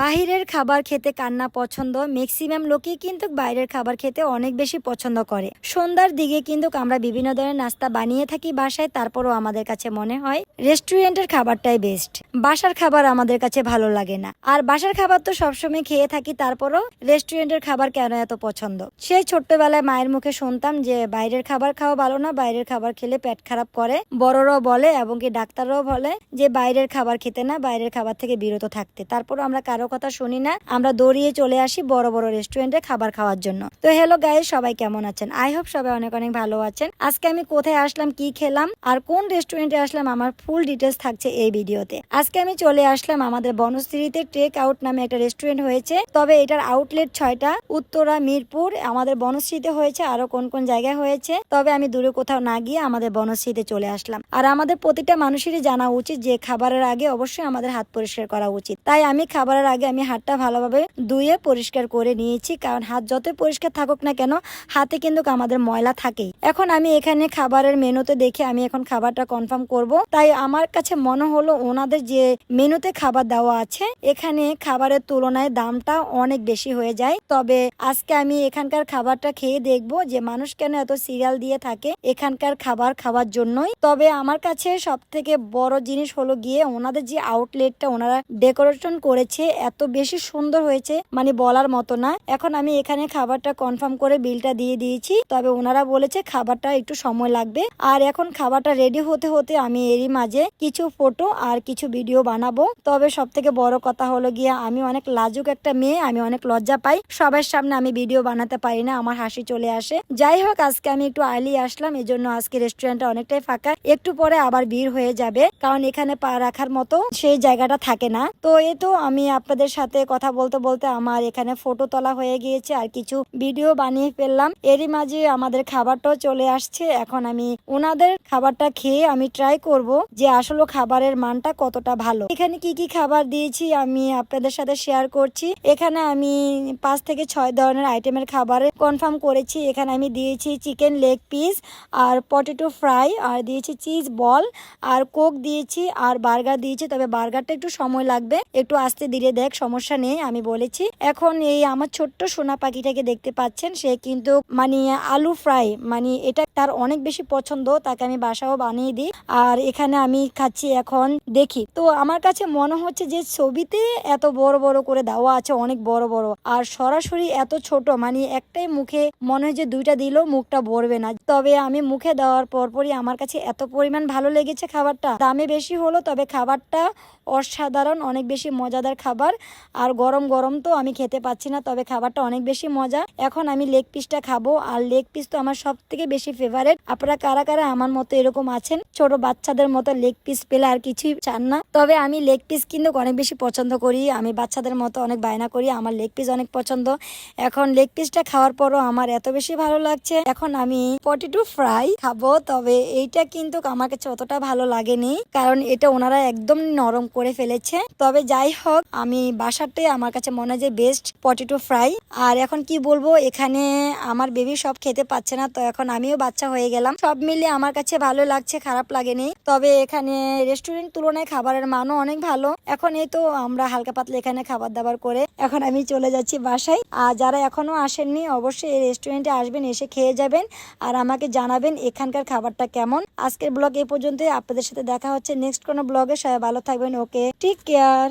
বাহিরের খাবার খেতে কান্না পছন্দ ম্যাক্সিমাম লোকই কিন্তু বাইরের খাবার খেতে অনেক বেশি পছন্দ করে। সন্ধ্যার দিকে কিন্তু আমরা বিভিন্ন ধরনের নাস্তা বানিয়ে থাকি বাসায়, তারপরও আমাদের কাছে মনে হয় রেস্টুরেন্টের খাবারটাই বেস্ট বাসার খাবার আমাদের কাছে ভালো লাগে না। আর বাসার খাবার তো সবসময় খেয়ে থাকি, তারপরও রেস্টুরেন্টের খাবার কেন এত পছন্দ? সেই ছোট্টবেলায় মায়ের মুখে শুনতাম যে, বাইরের খাবার খাওয়া ভালো না, বাইরের খাবার খেলে পেট খারাপ করে। বড়রাও বলে এবং কি ডাক্তাররাও বলে যে, বাইরের খাবার খেতে না, বাইরের খাবার থেকে বিরত থাকতে। তারপর আমরা কারও কথা শুনি না, আমরা দৌড়িয়ে চলে আসি বড় বড় রেস্টুরেন্টে খাবার খাওয়ার জন্য। তো হ্যালো গাইস সবাই কেমন আছেন? আই হোপ সবাই অনেক অনেক ভালো আছেন। আজকে আমি কোথায় আসলাম, কি খেলাম আর কোন রেস্টুরেন্টে আসলাম আমার ফুল ডিটেলস থাকছে এই ভিডিওতে। আজকে আমি চলে আসলাম আমাদের বনশ্রীতে টেক আউট নামে একটা রেস্টুরেন্ট হয়েছে, তবে এটার আউটলেট ছয়টা, উত্তরা, মিরপুর, আমাদের বনশ্রীতে হয়েছে, আরও কোন কোন জায়গায় হয়েছে, তবে আমি দূরে কোথাও না গিয়ে আমাদের বনশ্রীতে চলে আসলাম। আর আমাদের প্রতিটা মানুষেরই জানা উচিত যে খাবারের আগে অবশ্যই আমাদের হাত পরিষ্কার করা উচিত। তাই আমি খাবারের আগে আমি হাতটা ভালোভাবে ধুয়ে পরিষ্কার করে নিয়েছি, কারণ হাত যতই পরিষ্কার থাকুক না কেন, হাতে কিন্তু আমাদের ময়লা থাকেই। এখন আমি এখানে খাবারের মেনুতে দেখে আমি এখন খাবারটা কনফার্ম করব। তাই আমার কাছে মনে হলো ওনাদের যে মেনুতে খাবার দেওয়া আছে, এখানে খাবারের তুলনায় দামটা অনেক বেশি হয়ে যায়। তবে আজকে আমি এখানকার খাবারটা খেয়ে দেখব যে মানুষ কেন এত সিরিয়াল দিয়ে থাকে এখানকার খাবার খাওয়ার জন্যই। তবে আমার কাছে সব থেকে বড় জিনিস হলো গিয়ে ওনাদের যে আউটলেটটা ওনারা ডেকোরেশন করেছে এত বেশি সুন্দর হয়েছে মানে বলার মতো না। এখন আমি এখানে খাবারটা কনফার্ম করে বিলটা দিয়ে দিয়েছি। তবে ওনারা বলেছে খাবারটা একটু সময় লাগবে। আর এখন খাবারটা রেডি হতে হতে আমি এরই মাঝে কিছু ফটো আর কিছু ভিডিও বানাবো। তবে সব থেকে বড় কথা হলো গিয়ে, আমি অনেক লাজুক একটা মেয়ে, আমি অনেক লজ্জা পাই। সবার সামনে আমি ভিডিও বানাতে পারি না, আমার হাসি চলে আসে। যাই হোক, আজকে আমি একটু আর্লি আসলাম এই জন্য আজকে রেস্টুরেন্টটা অনেকটাই ফাঁকা। একটু পরে আবার ভিড় হয়ে যাবে, কারণ এখানে পা রাখার মতো সেই জায়গাটা থাকে না। তো এই তো আমি আপনাদের সাথে কথা বলতে বলতে আমার এখানে ফটো তোলা হয়ে গিয়েছে আর কিছু ভিডিও বানিয়ে ফেললাম। এরই মাঝে আমাদের খাবারটাও চলে আসছে। এখন আমি ওনাদের খাবারটা খেয়ে আমি ট্রাই করব যে আসলে খাবারের মানটা কতটা ভালো। এখানে কি কি খাবার দিয়েছি আমি আপনাদের সাথে শেয়ার করছি। এখানে আমি পাঁচ থেকে ছয় ধরনের আইটেমের খাবার কনফার্ম করেছি। এখানে আমি দিয়েছি চিকেন লেগ পিস আর পটেটো ফ্রাই আর দিয়েছি চিজ বল আর কোক দিয়েছি আর বার্গার দিয়েছি। তবে বার্গারটা একটু সময় লাগবে। একটু আস্তে ধীরে দেখ, সমস্যা নেই, আমি বলেছি। এখন এই আমার ছোট্ট সোনা পাখিটাকে দেখতে পাচ্ছেন, সে কিন্তু মানে আলু ফ্রাই মানে এটা তার অনেক বেশি পছন্দ, তাকে আমি বাসাও বানিয়ে দিই। আর এখানে আমি খাচ্ছি এখন, দেখি। তো আমার কাছে মনে হচ্ছে যে ছবিতে এত বড় বড় করে দেওয়া আছে, অনেক বড় বড়। আর সরাসরি এত ছোট মানে একটাই মুখে মনে হয় যে দুইটা দিলেও মুখটা ভরবে না। তবে আমি মুখে দেওয়ার পরপরই আমার কাছে এত পরিমাণ ভালো লেগেছে খাবারটা। দামে বেশি হলো, তবে খাবারটা অসাধারণ, অনেক বেশি মজাদার খাবার। আর গরম গরম তো আমি খেতে পাচ্ছি না, তবে খাবারটা অনেক বেশি মজা। এখন আমি লেগ পিসটা খাব, আর লেগ পিস তো আমার সব থেকে বেশি ফেভারেট আপনারা কারা কারা আমার মতো এরকম আছেন? ছোট বাচ্চাদের মতো লেগ পিস পেলে আর কিছুই চান না। তবে আমি লেগ পিস কিন্তু অনেক বেশি পছন্দ করি। আমি বাচ্চাদের মতো অনেক বায়না করি, আমার লেগ পিস অনেক পছন্দ। এখন লেগ পিসটা খাওয়ার পরও আমার এত বেশি ভালো লাগছে। এখন আমি পটেটো ফ্রাই খাব, তবে এইটা কিন্তু আমার কাছে অতটা ভালো লাগেনি। কারণ এটা ওনারা একদম নরম করে ফেলেছে। তবে যাই হোক, আমি বাসাটাই আমার কাছে মনে হয় যে বেস্ট পটেটো ফ্রাই আর এখন কি বলব, এখানে আমার বেবি সব খেতে পাচ্ছে না, তো এখন আমিও বাচ্চা হয়ে গেলাম। সব মিলিয়ে আমার কাছে ভালো লাগছে, খারাপ লাগেনি। তবে এখানে রেস্টুরেন্ট তুলনায় খাবারের মানও অনেক ভালো। এখন এই তো আমরা হালকা পাতলা এখানে খাবার দাবার করে এখন আমি চলে যাচ্ছি বাসায়। আর যারা এখনও আসেননি, অবশ্যই এই রেস্টুরেন্টে আসবেন, এসে খেয়ে যাবেন আর আমাকে জানাবেন এখানকার খাবারটা কেমন। আজকের ব্লগ এই পর্যন্তই, আপনাদের সাথে দেখা হচ্ছে নেক্সট কোনো ব্লগে সবাই ভালো থাকবেন ওকে টেক কেয়ার